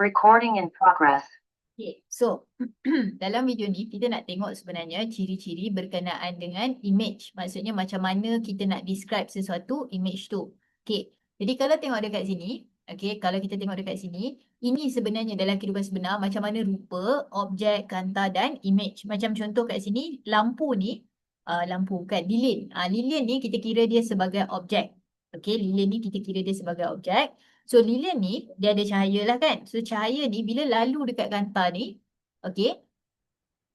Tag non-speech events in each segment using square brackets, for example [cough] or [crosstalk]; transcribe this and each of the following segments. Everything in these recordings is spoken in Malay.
Recording in progress. Okay, so [clears throat] dalam video ni kita nak tengok sebenarnya ciri-ciri berkenaan dengan image. Maksudnya macam mana kita nak describe sesuatu image tu. Okay, jadi kalau tengok dekat sini, okay, kalau kita tengok dekat sini, ini sebenarnya dalam kehidupan sebenar macam mana rupa, objek, kanta dan image. Macam contoh kat sini, lampu ni, uh, lampu bukan, lilin. Uh, lilin ni kita kira dia sebagai objek. Okay, lilin ni kita kira dia sebagai objek. So lilin ni dia ada cahaya lah kan. So cahaya ni bila lalu dekat kanta ni. Okay.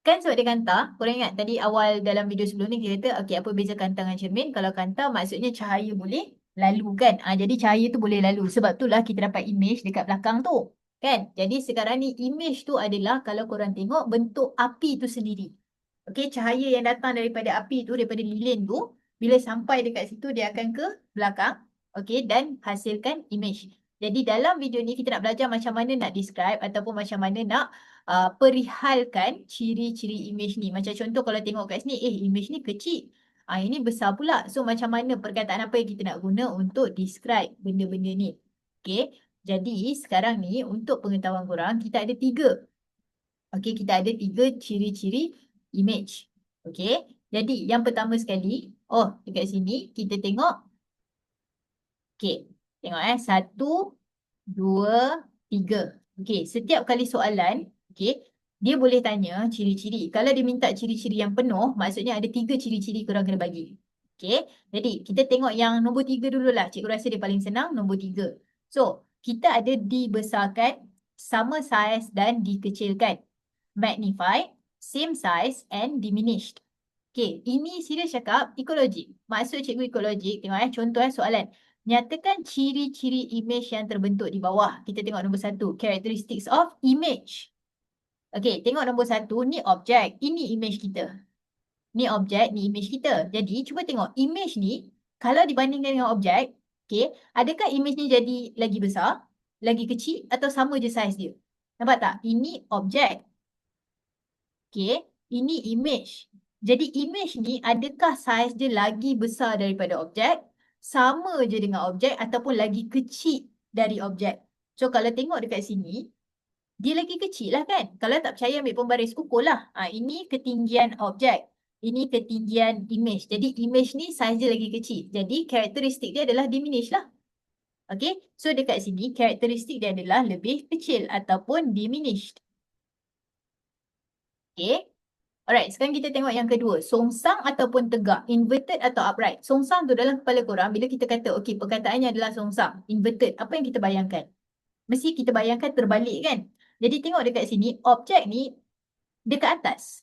Kan sebab dia kanta. Korang ingat tadi awal dalam video sebelum ni kita kata. Okay apa beza kanta dengan cermin. Kalau kanta maksudnya cahaya boleh lalu kan. Ha, jadi cahaya tu boleh lalu. Sebab tu lah kita dapat image dekat belakang tu. Kan. Jadi sekarang ni image tu adalah kalau korang tengok bentuk api tu sendiri. Okay cahaya yang datang daripada api tu. Daripada lilin tu. Bila sampai dekat situ dia akan ke belakang. Okay dan hasilkan image. Jadi dalam video ni kita nak belajar macam mana nak describe ataupun macam mana nak uh, perihalkan ciri-ciri image ni. Macam contoh kalau tengok kat sini, eh image ni kecil. Ah ini besar pula. So macam mana perkataan apa yang kita nak guna untuk describe benda-benda ni. Okay. Jadi sekarang ni untuk pengetahuan korang kita ada tiga. Okay kita ada tiga ciri-ciri image. Okay. Jadi yang pertama sekali, oh dekat sini kita tengok. Okay. Tengok eh. Satu, dua, tiga. Okey, setiap kali soalan, okey, dia boleh tanya ciri-ciri. Kalau dia minta ciri-ciri yang penuh, maksudnya ada tiga ciri-ciri korang kena bagi. Okey, jadi kita tengok yang nombor tiga dululah. Cikgu rasa dia paling senang, nombor tiga. So, kita ada dibesarkan, sama size dan dikecilkan. Magnify, same size and diminished. Okey, ini serius cakap ekologi. Maksud cikgu ekologi, tengok eh, contoh eh soalan. Nyatakan ciri-ciri image yang terbentuk di bawah. Kita tengok nombor satu. Characteristics of image. Okey, tengok nombor satu. Ni objek. Ini image kita. Ni objek, ni image kita. Jadi, cuba tengok. Image ni, kalau dibandingkan dengan objek, okay, adakah image ni jadi lagi besar, lagi kecil atau sama je size dia? Nampak tak? Ini objek. Okay, ini image. Jadi, image ni adakah size dia lagi besar daripada objek sama je dengan objek ataupun lagi kecil dari objek. So kalau tengok dekat sini, dia lagi kecil lah kan. Kalau tak percaya ambil pembaris ukur lah. Ha, ini ketinggian objek. Ini ketinggian image. Jadi image ni size dia lagi kecil. Jadi karakteristik dia adalah diminish lah. Okay. So dekat sini karakteristik dia adalah lebih kecil ataupun diminished. Okay. Alright, sekarang kita tengok yang kedua. Songsang ataupun tegak. Inverted atau upright. Songsang tu dalam kepala korang, bila kita kata, okey, perkataannya adalah songsang. Inverted. Apa yang kita bayangkan? Mesti kita bayangkan terbalik kan? Jadi tengok dekat sini, objek ni dekat atas.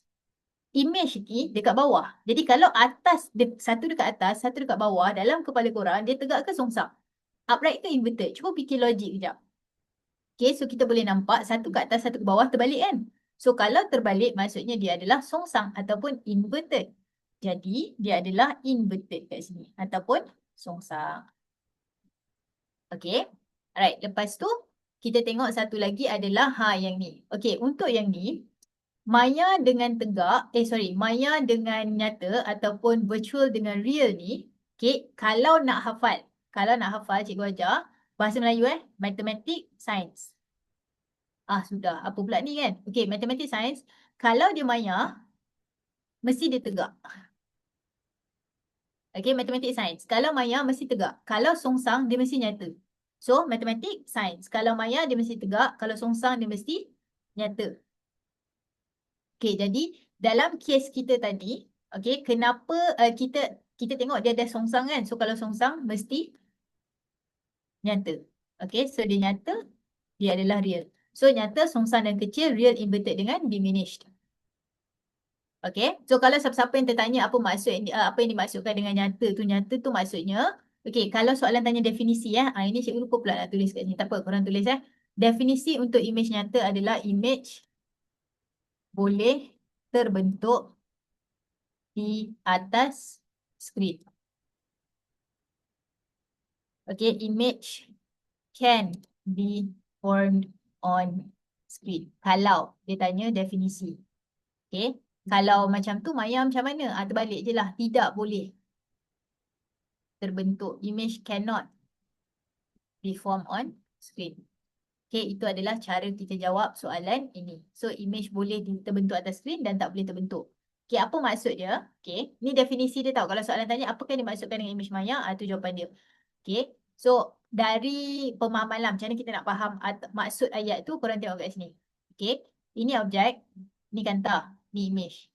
Image ni dekat bawah. Jadi kalau atas, satu dekat atas, satu dekat bawah, dalam kepala korang, dia tegak ke songsang? Upright ke inverted? Cuba fikir logik kejap. Okay, so kita boleh nampak satu ke atas, satu ke bawah terbalik kan? So kalau terbalik maksudnya dia adalah songsang ataupun inverted. Jadi dia adalah inverted kat sini ataupun songsang. Okay. Alright. Lepas tu kita tengok satu lagi adalah ha yang ni. Okay. Untuk yang ni. Maya dengan tegak. Eh sorry. Maya dengan nyata ataupun virtual dengan real ni. Okay. Kalau nak hafal. Kalau nak hafal cikgu ajar. Bahasa Melayu eh. Matematik, Science. Ah sudah, apa pula ni kan? Okey, matematik sains, kalau dia maya, mesti dia tegak. Okey, matematik sains. Kalau maya, mesti tegak. Kalau songsang, dia mesti nyata. So, matematik sains. Kalau maya, dia mesti tegak. Kalau songsang, dia mesti nyata. Okey, jadi dalam kes kita tadi, okey, kenapa uh, kita kita tengok dia ada songsang kan? So, kalau songsang, mesti nyata. Okey, so dia nyata, dia adalah real. So nyata songsang dan kecil real inverted dengan diminished. Okay. So kalau siapa-siapa yang tertanya apa maksud uh, apa yang dimaksudkan dengan nyata tu nyata tu maksudnya. Okay. Kalau soalan tanya definisi ya. Ah, ini cikgu lupa pula nak tulis kat sini. Tak apa korang tulis ya. Definisi untuk image nyata adalah image boleh terbentuk di atas skrin. Okay. Image can be formed on screen. Kalau dia tanya definisi. Okay. Kalau macam tu Maya macam mana? Ah, terbalik je lah. Tidak boleh. Terbentuk. Image cannot be formed on screen. Okay, itu adalah cara kita jawab soalan ini. So, image boleh terbentuk atas skrin dan tak boleh terbentuk. Okay, apa maksud dia? Okay, ni definisi dia tahu. Kalau soalan tanya, apakah dimaksudkan dengan image maya? Itu ah, jawapan dia. Okay, so dari pemahaman lah, macam mana kita nak faham maksud ayat tu, korang tengok kat sini. Okay, ini objek, ni kanta, ni image.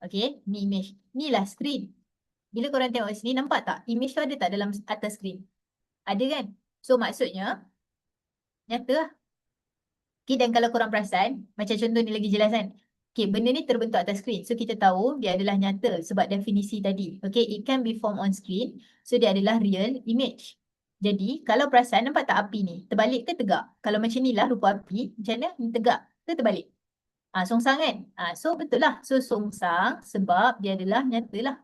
Okay, ni image. Ni lah screen. Bila korang tengok kat sini, nampak tak? Image tu ada tak dalam atas screen? Ada kan? So maksudnya, nyata lah. Okay, dan kalau korang perasan, macam contoh ni lagi jelas kan. Okay, benda ni terbentuk atas screen. So kita tahu dia adalah nyata sebab definisi tadi. Okay, it can be formed on screen. So dia adalah real image. Jadi kalau perasan nampak tak api ni? Terbalik ke tegak? Kalau macam ni lah rupa api, macam mana? Ni tegak ke terbalik? Ha, songsang kan? Ha, so betul lah. So songsang sebab dia adalah nyata lah.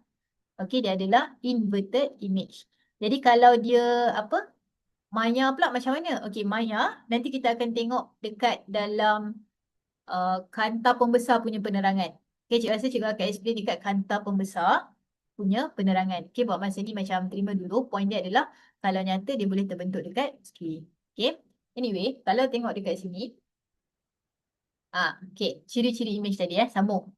Okay, dia adalah inverted image. Jadi kalau dia apa? Maya pula macam mana? Okey, Maya nanti kita akan tengok dekat dalam uh, kanta pembesar punya penerangan. Okey, cikgu rasa cikgu akan explain dekat kanta pembesar punya penerangan. Okey, buat masa ni macam terima dulu. Point dia adalah kalau nyata dia boleh terbentuk dekat skrin. Okey. Anyway, kalau tengok dekat sini. Ah, okey, ciri-ciri image tadi eh, sambung.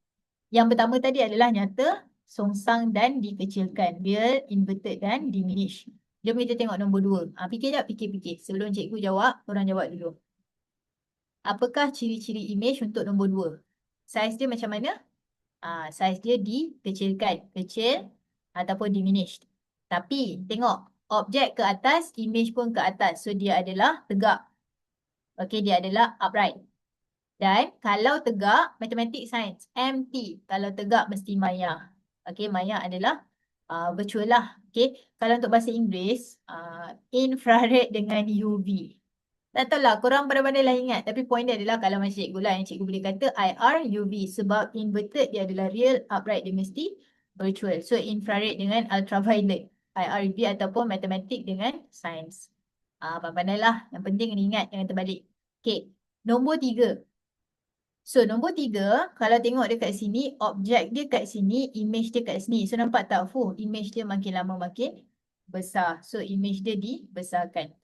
Yang pertama tadi adalah nyata, songsang dan dikecilkan. Real, inverted dan diminished. Jom kita tengok nombor dua. Ha, fikir tak? Fikir-fikir. Sebelum cikgu jawab, korang jawab dulu. Apakah ciri-ciri image untuk nombor dua? Saiz dia macam mana? Ha, saiz dia dikecilkan. Kecil ataupun diminished. Tapi tengok. Objek ke atas, image pun ke atas. So dia adalah tegak. Okay, dia adalah upright. Dan kalau tegak, mathematics science, MT. Kalau tegak mesti maya. Okay, maya adalah uh, virtual lah. Okay. Kalau untuk bahasa Inggeris, uh, infrared dengan UV. Tak tahu lah, korang pada-pada lah ingat. Tapi point dia adalah kalau macam cikgu lah yang cikgu boleh kata IR, UV. Sebab inverted dia adalah real, upright dia mesti virtual. So infrared dengan ultraviolet. IR, UV ataupun matematik dengan science. Ah, uh, pandai lah. Yang penting kena ingat, jangan terbalik. Okay. Nombor tiga. So nombor tiga, kalau tengok dekat sini, objek dia kat sini, image dia kat sini. So nampak tak? Fuh, image dia makin lama makin besar. So image dia dibesarkan.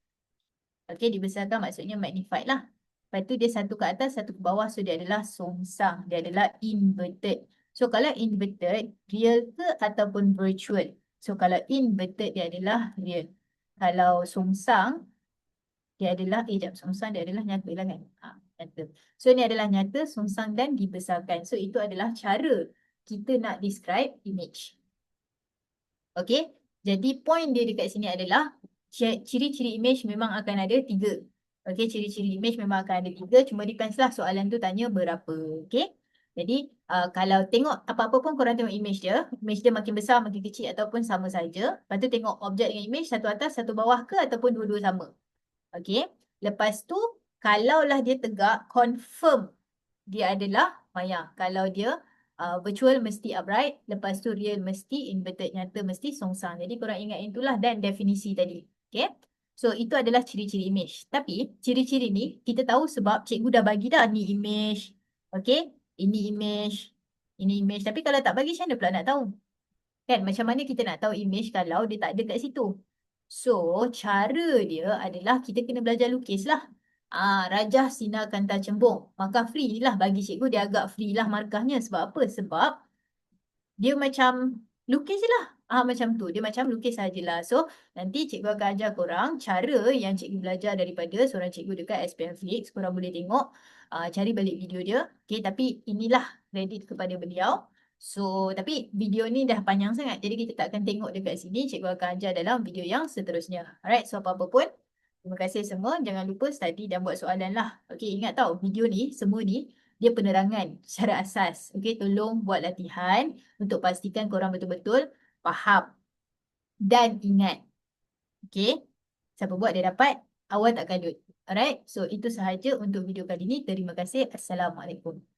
Okay, dibesarkan maksudnya magnified lah. Lepas tu dia satu ke atas, satu ke bawah. So dia adalah songsang. Dia adalah inverted. So kalau inverted, real ke ataupun virtual? So kalau inverted, dia adalah real. Kalau songsang, dia adalah, eh jap, songsang dia adalah nyata lah kan? Ha nyata. So ini adalah nyata, songsang dan dibesarkan. So itu adalah cara kita nak describe image. Okay. Jadi point dia dekat sini adalah ciri-ciri image memang akan ada tiga. Okay. Ciri-ciri image memang akan ada tiga. Cuma depends lah soalan tu tanya berapa. Okay. Jadi uh, kalau tengok apa-apa pun korang tengok image dia. Image dia makin besar, makin kecil ataupun sama saja. Lepas tu tengok objek dengan image satu atas, satu bawah ke ataupun dua-dua sama. Okay. Lepas tu kalaulah dia tegak, confirm dia adalah maya. Kalau dia uh, virtual mesti upright, lepas tu real mesti inverted, nyata mesti songsang. Jadi korang ingat itulah dan definisi tadi. Okay. So itu adalah ciri-ciri image. Tapi ciri-ciri ni kita tahu sebab cikgu dah bagi dah ni image. Okay. Ini image. Ini image. Tapi kalau tak bagi macam mana pula nak tahu? Kan macam mana kita nak tahu image kalau dia tak ada kat situ? So cara dia adalah kita kena belajar lukis lah. Ah, Rajah Sinar Kanta Cembung. Maka free lah bagi cikgu dia agak free lah markahnya. Sebab apa? Sebab dia macam lukis je lah. Ah, macam tu. Dia macam lukis sajalah. So nanti cikgu akan ajar korang cara yang cikgu belajar daripada seorang cikgu dekat SPM Flix. Korang boleh tengok. Uh, cari balik video dia. Okay, tapi inilah kredit kepada beliau. So, tapi video ni dah panjang sangat. Jadi kita tak akan tengok dekat sini. Cikgu akan ajar dalam video yang seterusnya. Alright, so apa-apa pun. Terima kasih semua. Jangan lupa study dan buat soalan lah. Okay, ingat tau video ni, semua ni, dia penerangan secara asas. Okay, tolong buat latihan untuk pastikan korang betul-betul faham dan ingat. Okay, siapa buat dia dapat, awal tak kalut. Alright, so itu sahaja untuk video kali ini. Terima kasih. Assalamualaikum.